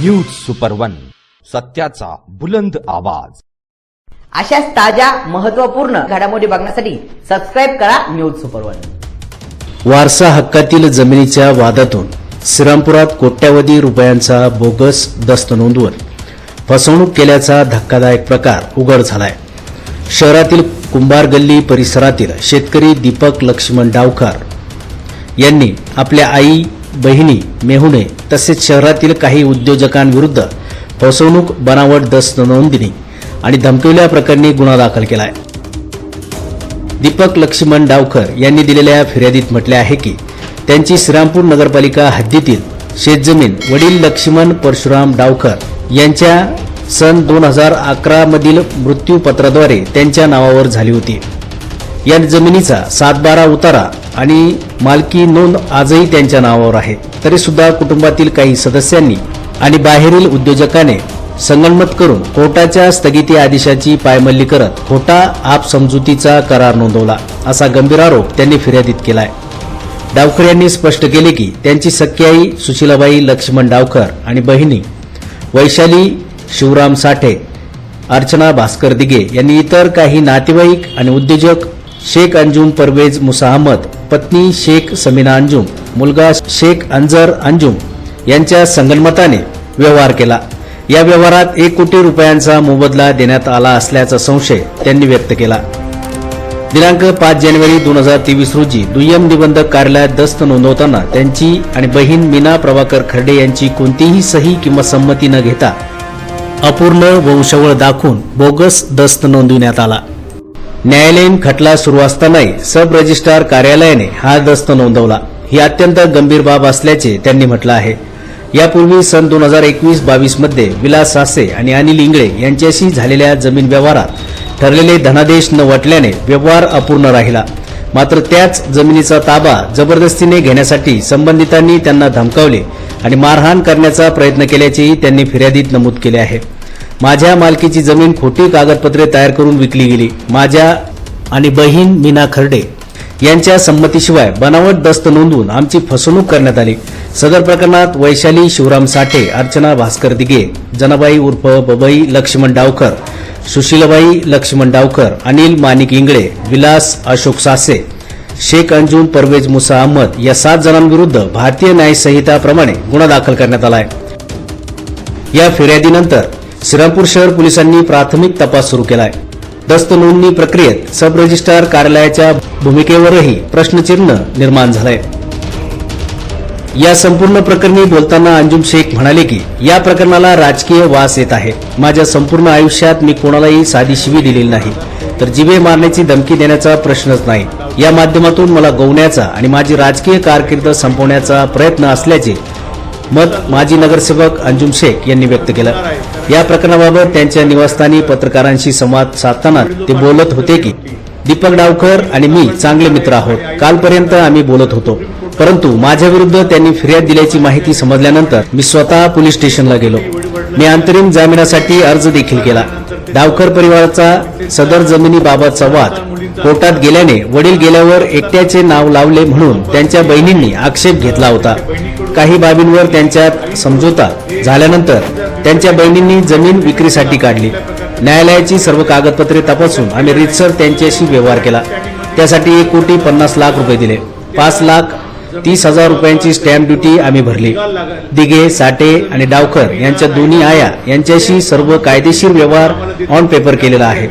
News super one सत्याचा बुलंद आवाज. अशाच ताज्या महत्त्वपूर्ण घडामोडी बघण्यासाठी सबस्क्राईब करा न्यूज सुपर वन वारसा हक्कातील जमिनीच्या वादातून श्रीरामपुरात कोट्यावधी रुपयांचा बोगस दस्त नोंदवून फसवणूक केल्याचा धक्कादायक प्रकार उघड झालाय. शहरातील कुंभार गल्ली परिसरातील शेतकरी दीपक लक्ष्मण डावकर यांनी आपल्या आई बहिणी मेहुणे तसेच शहरातील काही उद्योजकांविरुद्ध फसवणूक बनावट दस्त नोंदणी आणि धमकवल्याप्रकरणी गुन्हा दाखल केलाय. दीपक लक्ष्मण डावकर यांनी दिलेल्या फिर्यादीत म्हटले आहे की त्यांची श्रीरामपूर नगरपालिका हद्दीतील शेतजमीन वडील लक्ष्मण परशुराम डावकर यांच्या सन दोन हजार अकरा मधील मृत्यूपत्राद्वारे त्यांच्या नावावर झाली होती. या जमिनीचा सातबारा उतारा आणि मालकी नोंद आजही त्यांच्या नावावर आहे. तरी सुद्धा कुटुंबातील काही सदस्यांनी आणि बाहेरील उद्योजकाने संगणमत करून कोर्टाच्या स्थगिती आदेशाची पायमल्ली करत खोटा आप समजुतीचा करार नोंदवला असा गंभीर आरोप त्यांनी फिर्यादीत केलाय. डावकर यांनी स्पष्ट केले की त्यांची सख्खी आई सुशीलाबाई लक्ष्मण डावकर आणि बहिणी वैशाली शिवराम साठे अर्चना भास्कर दिगे यांनी इतर काही नातेवाईक आणि उद्योजक शेख अंजुम परवेज मुसाहमद पत्नी शेख समीना अंजुम मुलगा शेख अंजर अंजुम यांच्या संगनमताने व्यवहार केला. या व्यवहारात एक कोटी रुपयांचा मोबदला देण्यात आला असल्याचा संशय त्यांनी व्यक्त केला. दिनांक पाच जानेवारी दोन हजार तेवीस रोजी दुय्यम निबंधक कार्यालयात दस्त नोंदवताना त्यांची आणि बहीण मीना प्रभाकर खर्डे यांची कोणतीही सही किंवा संमती न घेता अपूर्ण वंशवळ दाखवून बोगस दस्त नोंदविण्यात आला. न्यायालयीन खटला सुरू असतानाही सब रजिस्ट्रार कार्यालयाने हा दस्त नोंदवला. ही अत्यंत गंभीर बाब असल्याचे त्यांनी म्हटलं आहे. यापूर्वी सन दोन हजार एकवीस बावीसमध्ये विलास सासे आणि अनिल इंगळे यांच्याशी झालेल्या जमीन व्यवहारात ठरलेले धनादेश न वटल्याने व्यवहार अपूर्ण राहिला. मात्र त्याच जमिनीचा ताबा जबरदस्तीने घेण्यासाठी संबंधितांनी त्यांना धमकावले आणि मारहाण करण्याचा प्रयत्न केल्याचेही त्यांनी फिर्यादीत नमूद केले आहे. माझ्या मालकीची जमीन खोटी कागदपत्रे तयार करून विकली गेली. माझ्या आणि बहीण मीना खर्डे यांच्या संमतीशिवाय बनावट दस्त नोंदवून आमची फसवणूक करण्यात आली. सदर प्रकरणात वैशाली शिवराम साठे अर्चना भास्कर दिगे जनाबाई उर्फ बबई लक्ष्मण डावकर सुशीलबाई लक्ष्मण डावकर अनिल माणिक इंगळे विलास अशोक सासे शेख अंजुन परवेज मुसा अहमद या सात जणांविरुद्ध भारतीय न्याय संहिताप्रमाणे गुन्हा दाखल करण्यात आला आहे. या फिर्यादीनंतर श्रीरामपूर शहर पोलिसांनी प्राथमिक तपास सुरू केलाय. दस्त नोंदणी प्रक्रियेत सब रजिस्ट्रार कार्यालयाच्या भूमिकेवरही प्रश्नचिन्ह निर्माण झालंय. या संपूर्ण प्रकरणी बोलताना अंजुम शेख म्हणाले की या प्रकरणाला राजकीय वास येत आहे. माझ्या संपूर्ण आयुष्यात मी कोणालाही साधी शिवी दिलेली नाही. तर जिवे मारण्याची धमकी देण्याचा प्रश्नच नाही. या माध्यमातून मला गोवण्याचा आणि माझी राजकीय कारकीर्द संपवण्याचा प्रयत्न असल्याचे मत माजी नगरसेवक अंजुम शेख यांनी व्यक्त केलं. या प्रकरणाबाबत त्यांच्या निवासस्थानी पत्रकारांशी संवाद साधताना ते बोलत होते की दीपक डावकर आणि मी चांगले मित्र आहोत. कालपर्यंत आम्ही बोलत होतो. परंतु माझ्या विरुद्ध त्यांनी फिर्याद दिल्याची माहिती समजल्यानंतर मी स्वतः पोलीस स्टेशनला गेलो. मी अंतरिम जामिनासाठी अर्ज देखील केला. डावकर परिवाराचा सदर जमिनीबाबतचा वाद कोर्टात गेल्याने वडील गेल्यावर एकट्याचे नाव लावले म्हणून त्यांच्या बहिणींनी आक्षेप घेतला होता. काही बाबींवर त्यांच्यात समझोता झाल्यानंतर त्यांच्या बहिणींनी जमीन विक्रीसाठी काढली. न्यायालयाची सर्व कागदपत्रे तपासून आम्ही रितसर त्यांच्याशी व्यवहार केला. त्यासाठी एक कोटी पन्नास लाख रुपये दिले. पाच लाख तीस हजार रुपयांची स्टॅम्प ड्युटी आम्ही भरली. दिघे साठे आणि डावकर यांच्या दोन्ही आया यांच्याशी सर्व कायदेशीर व्यवहार ऑन पेपर केलेला आहे.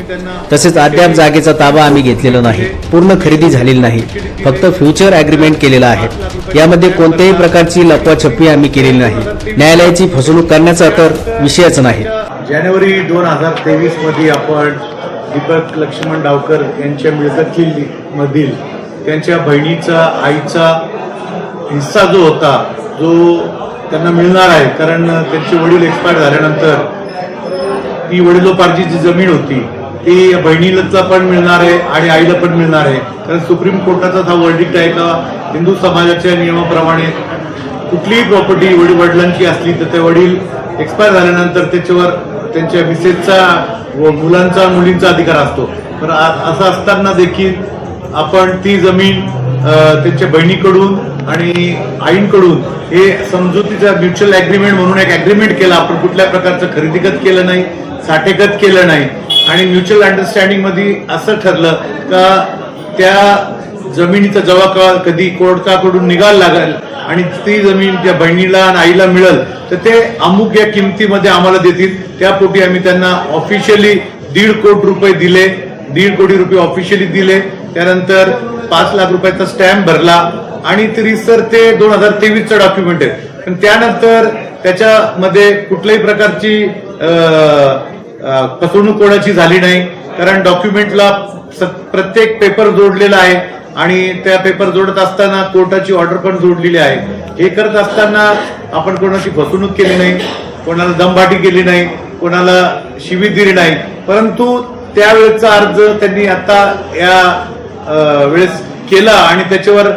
तसेच अद्याप जागेचा ताबा आम्ही घेतलेला नाही. पूर्ण खरेदी झालेली नाही. फक्त फ्युचर अग्रीमेंट केलेला आहे. यामध्ये कोणत्याही प्रकारची लपवाछपी आम्ही केलेली नाही. न्यायालयाची फसवणूक करण्याचा तर विषयच नाही. जानेवारी दोन हजार तेवीसमध्ये आपण दीपक लक्ष्मण डावकर यांच्या मिळकतील मधील त्यांच्या बहिणीचा आईचा हिस्सा जो होता जो त्यांना मिळणार आहे कारण त्यांचे वडील एक्सपायर झाल्यानंतर ती वडिलोपार्जी जी जमीन होती. ती बहिणीला पण मिळणार आहे आणि आईला पण मिळणार आहे. कारण सुप्रीम कोर्टाचा हा वर्डिक्ट आहे का हिंदू समाजाच्या नियमाप्रमाणे कुठलीही प्रॉपर्टी वडील वडिलांची असली तर ते वडील एक्सपायर झाल्यानंतर त्याच्यावर त्यांच्या मिसेसचा व मुलांचा मुलींचा अधिकार असतो. तर आ- असं असताना देखील आपण ती जमीन त्यांच्या बहिणीकडून आणि आईंकडून हे समजुतीचा म्युच्युअल अग्रीमेंट म्हणून एक अग्रीमेंट केला. आपण कुठल्या प्रकारचं खरेदीगत केलं नाही साठेगत केलं नाही. आणि म्युच्युअल अंडरस्टँडिंगमध्ये असं ठरलं का त्या जमिनीचा जेव्हा कधी कोर्टाकडून निकाल लागेल आणि ती जमीन त्या बहिणीला आणि आईला मिळेल तर ते अमुक या किमतीमध्ये आम्हाला देतील. त्या पोटी आम्ही त्यांना ऑफिशियली दीड कोटी रुपये दिले दीड कोटी रुपये ऑफिशियली दिले. त्यानंतर पाच लाख रुपयाचा स्टॅम्प भरला आणि तरी सर ते दोन हजार तेवीसचं डॉक्युमेंट आहे पण त्यानंतर त्याच्यामध्ये कुठल्याही प्रकारची फसवणूक कोणाची झाली नाही. कारण डॉक्युमेंटला स- प्रत्येक पेपर जोडलेला आहे आणि त्या पेपर जोडत असताना कोर्टाची ऑर्डर पण जोडलेली आहे. हे करत असताना आपण कोणाची फसवणूक केली नाही कोणाला दमबाटी केली नाही कोणाला शिवी दिली नाही. परंतु त्यावेळेचा अर्ज त्यांनी आता या वेळेस केला आणि त्याच्यावर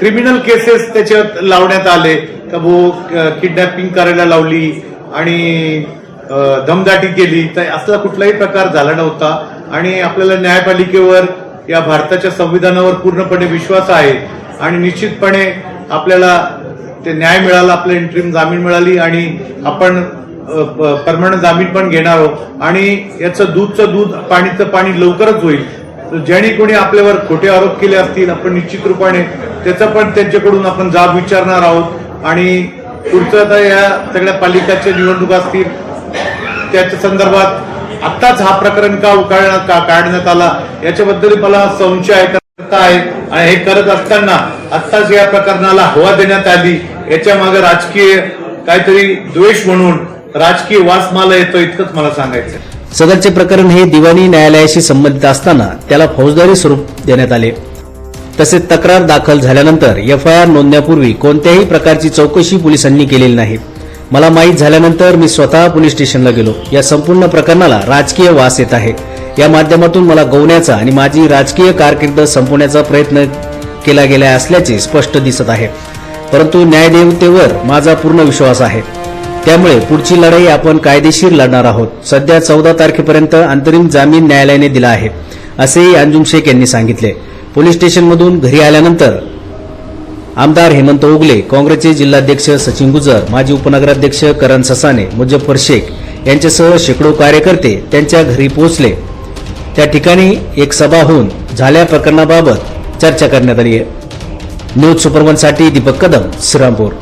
क्रिमिनल केसेस त्याच्यात लावण्यात आले. का भो किडनॅपिंग करायला लावली आणि दमदाटी केली. तर असला कुठलाही प्रकार झाला नव्हता. आणि आपल्याला न्यायपालिकेवर या भारताच्या संविधानावर पूर्णपणे विश्वास आहे. आणि निश्चितपणे आपल्याला ते न्याय मिळाला आपलं इंट्रीम जामीन मिळाली आणि आपण परमनंट जामीन पण घेणार आहोत. आणि याचं दूधचं दूध पाणीचं पाणी लवकरच होईल. ज्यांनी कोणी आपल्यावर खोटे आरोप केले असतील आपण निश्चित रूपाने त्याचा पण त्यांच्याकडून आपण जाब विचारणार आहोत. आणि पुढचं आता या सगळ्या पालिकाच्या निवडणुका असतील त्याच्या संदर्भात आत्ताच हा प्रकरण का उकाळण्यात का काढण्यात आला याच्याबद्दल मला संशय करता आहे. आणि हे करत असताना आत्ताच या प्रकरणाला हवा देण्यात आली. याच्या मागे राजकीय काहीतरी द्वेष म्हणून राजकीय वास मला येतो इतकंच मला सांगायचं आहे. सदरचे प्रकरण हे दिवाणी न्यायालयाशी संबंधित असताना त्याला फौजदारी स्वरूप देण्यात आले. तसेच तक्रार दाखल झाल्यानंतर एफआयआर नोंदण्यापूर्वी कोणत्याही प्रकारची चौकशी पोलिसांनी केलेली नाही. मला माहीत झाल्यानंतर मी स्वतः पोलीस स्टेशनला गेलो. या संपूर्ण प्रकरणाला राजकीय वास येत आहे. या माध्यमातून मला गवण्याचा आणि माझी राजकीय कारकीर्द संपवण्याचा प्रयत्न केला गेला असल्याचे स्पष्ट दिसत आहे. परंतु न्यायदेवतेवर माझा पूर्ण विश्वास आहे. त्यामुळे पुढची लढाई आपण कायदेशीर लढणार आहोत. सध्या चौदा तारखेपर्यंत अंतरिम जामीन न्यायालयाने दिला आहे असेही अंजुम शेख यांनी सांगितले. पोलीस स्टेशनमधून घरी आल्यानंतर आमदार हेमंत उगले काँग्रेसचे जिल्हाध्यक्ष सचिन गुजर माजी उपनगराध्यक्ष करण ससाने मुजफ्फर शेख यांच्यासह शेकडो कार्यकर्ते त्यांच्या घरी पोहोचले. त्या ठिकाणी एक सभा होऊन झाल्या प्रकरणाबाबत चर्चा करण्यात आली आहे. न्यूज सुपरवनसाठी दीपक कदम श्रीरामपूर.